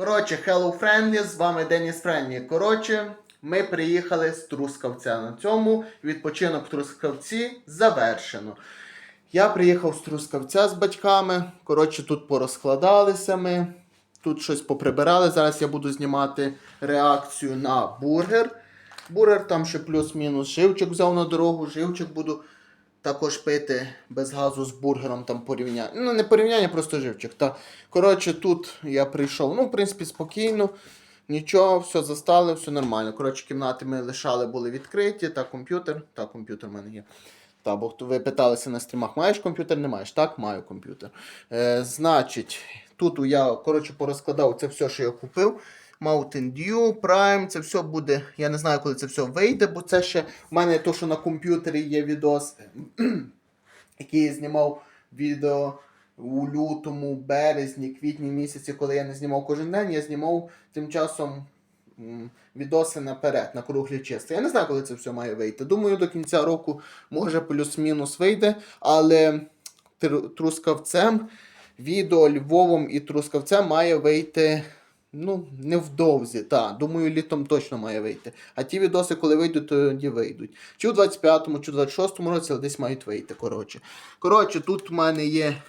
Коротше, Hello Friendly, з вами Деніс Френлі. Коротше, ми приїхали з Трускавця. На цьому відпочинок в Трускавці завершено. Я приїхав з Трускавця з батьками. Коротше, тут порозкладалися ми. Тут щось поприбирали. Зараз я буду знімати реакцію на бургер. Бургер там ще плюс-мінус живчик взяв на дорогу. Живчик буду також пити без газу з бургером там порівняння. Ну, не порівняння, просто живчик. Та. Коротше, тут я прийшов, ну, в принципі, спокійно. Нічого, все застали, все нормально. Коротше, кімнати ми лишали, були відкриті, та комп'ютер. Та, комп'ютер в мене є. Та, бо ви питалися на стрімах, маєш комп'ютер, не маєш? Так, маю комп'ютер. Е, значить, тут я коротше, порозкладав це все, що я купив. Mountain Dew, Prime, це все буде. Я не знаю, коли це все вийде, бо це ще в мене то, що на комп'ютері є відос, який я знімав відео у лютому, березні, квітні місяці, коли я не знімав кожен день, я знімав тим часом відоси наперед, на круглі чисти. Я не знаю, коли це все має вийти. Думаю, до кінця року може плюс-мінус вийде, але тр- трускавцем, відео Львовом і трускавцем має вийти. Ну, невдовзі, так. Думаю, літом точно має вийти. А ті відоси, коли вийдуть, тоді вийдуть. Чи у 25-му, чи у 26-му році, але десь мають вийти. Коротше, коротше тут в мене є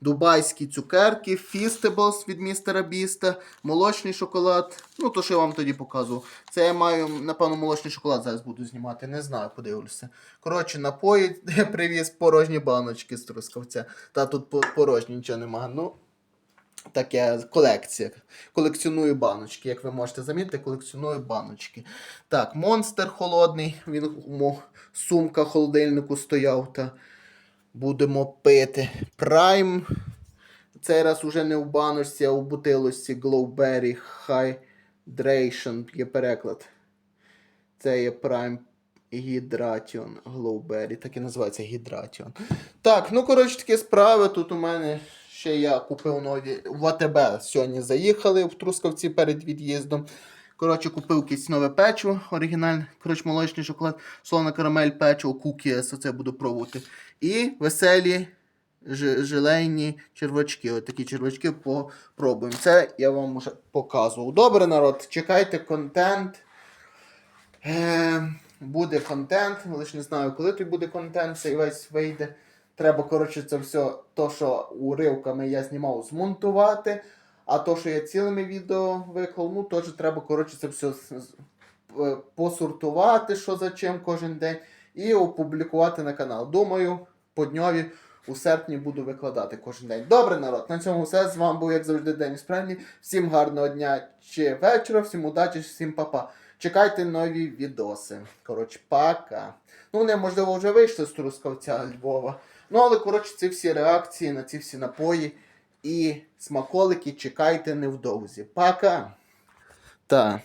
дубайські цукерки, Feastables від містера Біста, молочний шоколад. Ну, то, що я вам тоді показував. Це я маю, напевно, молочний шоколад зараз буду знімати. Не знаю, подивлюся. Коротше, напої я привіз порожні баночки з трускавця. Та тут порожні нічого немає. Ну, таке колекція. Колекціоную баночки. Як ви можете замітити, колекціоную баночки. Так, монстр холодний. Він у сумка холодильнику стояв. Та будемо пити. Прайм. Цей раз уже не в баночці, а в бутилочці Glowberry Hydration є переклад. Це є Prime Hydration Glowberry. Так і називається Hydration. Так, ну коротше такі справи. Тут у мене ще я купив нові в АТБ. Сьогодні заїхали в Трускавці перед від'їздом. Коротше, купив якесь нове печиво, оригінальне, коротше, молочний шоколад, солона карамель, печиво, кукіс, оце буду пробувати. І веселі желейні червачки. От такі червачки попробуємо. Це я вам вже показував. Добре, народ, чекайте контент. Е, буде контент, лише не знаю, коли тут буде контент, цей весь вийде. Треба, коротше, це все, то, що уривками я знімав, змонтувати. А то, що я цілими відео виклав, ну теж треба, коротше, це все посортувати, що за чим кожен день, і опублікувати на канал. Думаю, по дньові у серпні буду викладати кожен день. Добре, народ, на цьому все. З вами був, як завжди, Деніс Пренлі. Всім гарного дня чи вечора, всім удачі, всім па-па. Чекайте нові відоси. Коротше, пока. Ну, вони, можливо, вже вийшли з Трускавця Львова. Ну, але, коротше, ці всі реакції на ці всі напої і смаколики чекайте невдовзі. Пока. Так.